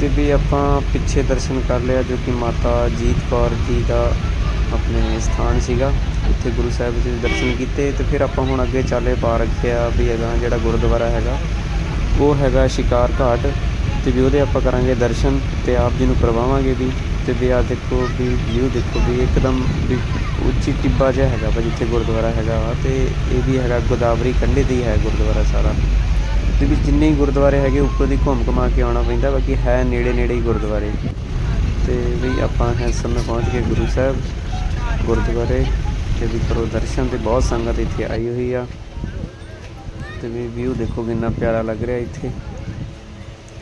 ਤੇ ਵੀ ਆਪਾਂ ਪਿੱਛੇ ਦਰਸ਼ਨ ਕਰ ਲਿਆ ਜੋ ਕਿ ਮਾਤਾ ਜੀਤ ਕੌਰ ਜੀ ਦਾ ਆਪਣੇ ਸਥਾਨ ਸੀਗਾ। ਉੱਥੇ ਗੁਰੂ ਸਾਹਿਬ ਜੀ ਦੇ ਦਰਸ਼ਨ ਕੀਤੇ ਤੇ ਫਿਰ ਆਪਾਂ ਹੁਣ ਅੱਗੇ ਚਾਲੇ ਪਾ ਰੱਖਿਆ ਵੀ ਹੈਗਾ ਜਿਹੜਾ ਗੁਰਦੁਆਰਾ ਹੈਗਾ, ਉਹ ਹੈਗਾ ਸ਼ਿਕਾਰ ਘਾਟ ਤੇ ਵੀ ਉਹਦੇ ਆਪਾਂ ਕਰਾਂਗੇ ਦਰਸ਼ਨ ਤੇ ਆਪ ਜੀ ਨੂੰ ਕਰਵਾਵਾਂਗੇ ਵੀ ਤੇ ਵੀ ਆ ਦੇਖੋ ਵੀ ਵਿਊ ਦੇਖੋ ਵੀ ਇੱਕਦਮ ਵੀ ਉੱਚੀ ਟਿੱਬਾ ਜਿਹਾ ਹੈਗਾ ਵਾ ਜਿੱਥੇ ਗੁਰਦੁਆਰਾ ਹੈਗਾ ਵਾ ਤੇ ਇਹ ਵੀ ਹੈਗਾ ਗੋਦਾਵਰੀ ਕੰਢੇ ਤੇ ਹੀ ਹੈ ਗੁਰਦੁਆਰਾ ਸਾਰਾ। ਤੇ ਵੀ ਜਿੰਨੇ ਹੀ ਗੁਰਦੁਆਰੇ ਹੈਗੇ, ਉੱਪਰ ਦੀ ਘੁੰਮ ਘੁਮਾ ਕੇ ਆਉਣਾ ਪੈਂਦਾ, ਬਾਕੀ ਹੈ ਨੇੜੇ ਨੇੜੇ ਹੀ ਗੁਰਦੁਆਰੇ। ਤੇ ਵੀ ਆਪਾਂ ਇਸ ਸਮੇਂ ਪਹੁੰਚ ਕੇ ਗੁਰੂ ਸਾਹਿਬ ਗੁਰਦੁਆਰੇ, ਤੇ ਵੀ ਕਰੋ ਦਰਸ਼ਨ ਤੇ ਬਹੁਤ ਸੰਗਤ ਇੱਥੇ ਆਈ ਹੋਈ ਆ। ਤੇ ਵੀ ਵਿਊ ਦੇਖੋ ਕਿੰਨਾ ਪਿਆਰਾ ਲੱਗ ਰਿਹਾ ਇੱਥੇ।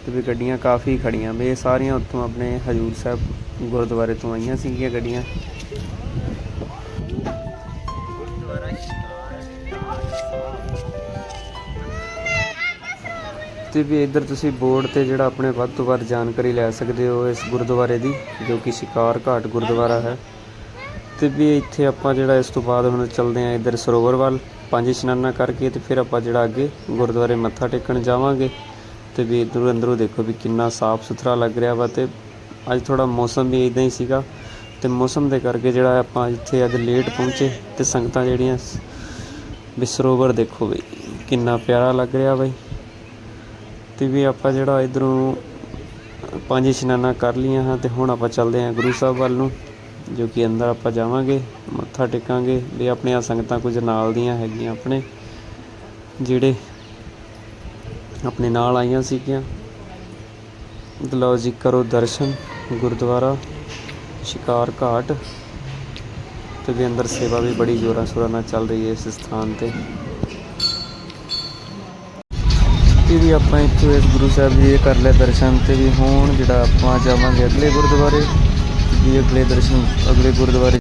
ਤੇ ਵੀ ਗੱਡੀਆਂ ਕਾਫੀ ਖੜੀਆਂ ਵੀ ਇਹ ਸਾਰੀਆਂ ਉੱਥੋਂ ਆਪਣੇ ਹਜੂਰ ਸਾਹਿਬ ਗੁਰਦੁਆਰੇ ਤੋਂ ਆਈਆਂ ਸੀਗੀਆਂ ਗੱਡੀਆਂ। ਤੇ ਵੀ ਇੱਧਰ ਤੁਸੀਂ ਬੋਰਡ ਤੇ ਜਿਹੜਾ ਆਪਣੇ ਵੱਧ ਤੋਂ ਵੱਧ ਜਾਣਕਾਰੀ ਲੈ ਸਕਦੇ ਹੋ ਇਸ ਗੁਰਦੁਆਰੇ ਦੀ, ਜੋ ਕਿ ਸ਼ਿਕਾਰ ਘਾਟ ਗੁਰਦੁਆਰਾ ਹੈ। ਤੇ ਵੀ ਇੱਥੇ ਆਪਾਂ ਜਿਹੜਾ ਇਸ ਤੋਂ ਬਾਅਦ ਹੁਣ ਚੱਲਦੇ ਆਂ ਇੱਧਰ ਸਰੋਵਰ ਵੱਲ ਪੰਜ ਇਸ਼ਨਾਨਾਂ ਕਰਕੇ ਤੇ ਫਿਰ ਆਪਾਂ ਜਿਹੜਾ ਅੱਗੇ ਗੁਰਦੁਆਰੇ ਮੱਥਾ ਟੇਕਣ ਜਾਵਾਂਗੇ। ਤੇ ਵੀ ਇੱਧਰੋਂ ਅੰਦਰੋਂ ਦੇਖੋ ਵੀ ਕਿੰਨਾ ਸਾਫ਼ ਸੁਥਰਾ ਲੱਗ ਰਿਹਾ ਵਾ ਤੇ ਅੱਜ ਥੋੜਾ ਮੌਸਮ ਵੀ ਇਦਾਂ ਹੀ ਸੀਗਾ। ਤੇ ਮੌਸਮ ਦੇ ਕਰਕੇ ਜਿਹੜਾ ਆਪਾਂ ਇੱਥੇ ਅੱਜ ਲੇਟ ਪਹੁੰਚੇ ਤੇ ਸੰਗਤਾਂ ਜਿਹੜੀਆਂ ਸ- ਵੀ ਸਰੋਵਰ ਦੇਖੋ ਬਈ ਕਿੰਨਾ ਪਿਆਰਾ ਲੱਗ ਰਿਹਾ ਬਈ ਤੇ ਵੀ ਆਪਾਂ ਜਿਹੜਾ ਇਧਰੋਂ ਪੰਜ ਇਸ਼ਨਾਨਾਂ ਕਰ ਲਈਆਂ ਹਾਂ ਤੇ ਹੁਣ ਆਪਾਂ ਚੱਲਦੇ ਹਾਂ ਗੁਰੂ ਸਾਹਿਬ ਵੱਲ ਨੂੰ, ਜੋ ਕਿ ਅੰਦਰ ਆਪਾਂ ਜਾਵਾਂਗੇ, ਮੱਥਾ ਟੇਕਾਂਗੇ, ਵੀ ਆਪਣੀਆਂ ਸੰਗਤਾਂ ਕੁਝ ਨਾਲ ਦੀਆਂ ਹੈਗੀਆਂ ਆਪਣੇ, ਜਿਹੜੇ ਆਪਣੇ ਨਾਲ ਆਈਆਂ ਸੀਗੀਆਂ। ਤੇ ਲਓ ਜੀ ਕਰੋ ਦਰਸ਼ਨ, ਗੁਰਦੁਆਰਾ, ਸ਼ਿਕਾਰ ਘਾਟ, ਤੇ ਵੀ ਅੰਦਰ ਸੇਵਾ ਵੀ ਬੜੀ ਜ਼ੋਰਾਂ ਸ਼ੋਰਾਂ ਨਾਲ ਚੱਲ ਰਹੀ ਹੈ ਇਸ ਸਥਾਨ ਤੇ। ਤੇ ਵੀ ਆਪਾਂ ਇੱਥੋਂ ਇਸ ਗੁਰੂ ਸਾਹਿਬ ਜੀ ਦੇ ਕਰ ਲਿਆ ਦਰਸ਼ਨ ਤੇ ਵੀ ਹੁਣ, ਜਿਹੜਾ ਆਪਾਂ ਜਾਵਾਂਗੇ ਅਗਲੇ ਗੁਰਦੁਆਰੇ ਵੀ ਅਗਲੇ ਦਰਸ਼ਨ ਅਗਲੇ ਗੁਰਦੁਆਰੇ